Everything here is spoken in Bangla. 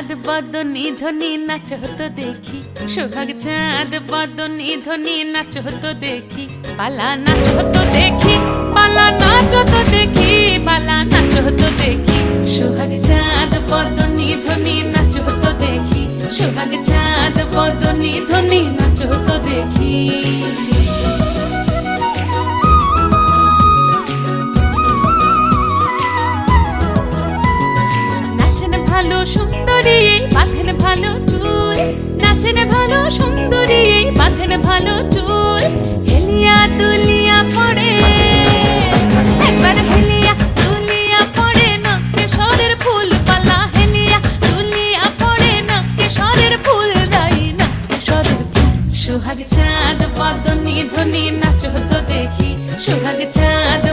চাঁদ বদনি ধ্বনি নাচ হতো দেখি। সোহাগ চাঁদ বদনি ধ্বনি নাচ হতো দেখি। পালা নাচ হতো দেখি, পালা নাচ হতো দেখি, পালা নাচ হতো দেখি। সোহাগ চাঁদ বদনি ধ্বনি নাচ হতো দেখি। সোহাগ চাঁদ বদনি ধ্বনি নাচ হতো দেখি ভালো সুন্দরী ভালো চুল, নাচেন ভালো সুন্দরী, বাঁধেন ভালো চুল, হেলিয়া দুলিয়া পড়ে। একবার হেলিয়া দুলিয়া পড়ে, নকে সরের ফুল পালা। হেলিয়া দুলিয়া পড়ে, নকে সরের ফুল দাই নকে সরের ফুল। সোহাগ চাঁদ বদনি ধ্বনি নাচ হতো দেখি। সোহাগ চাঁদ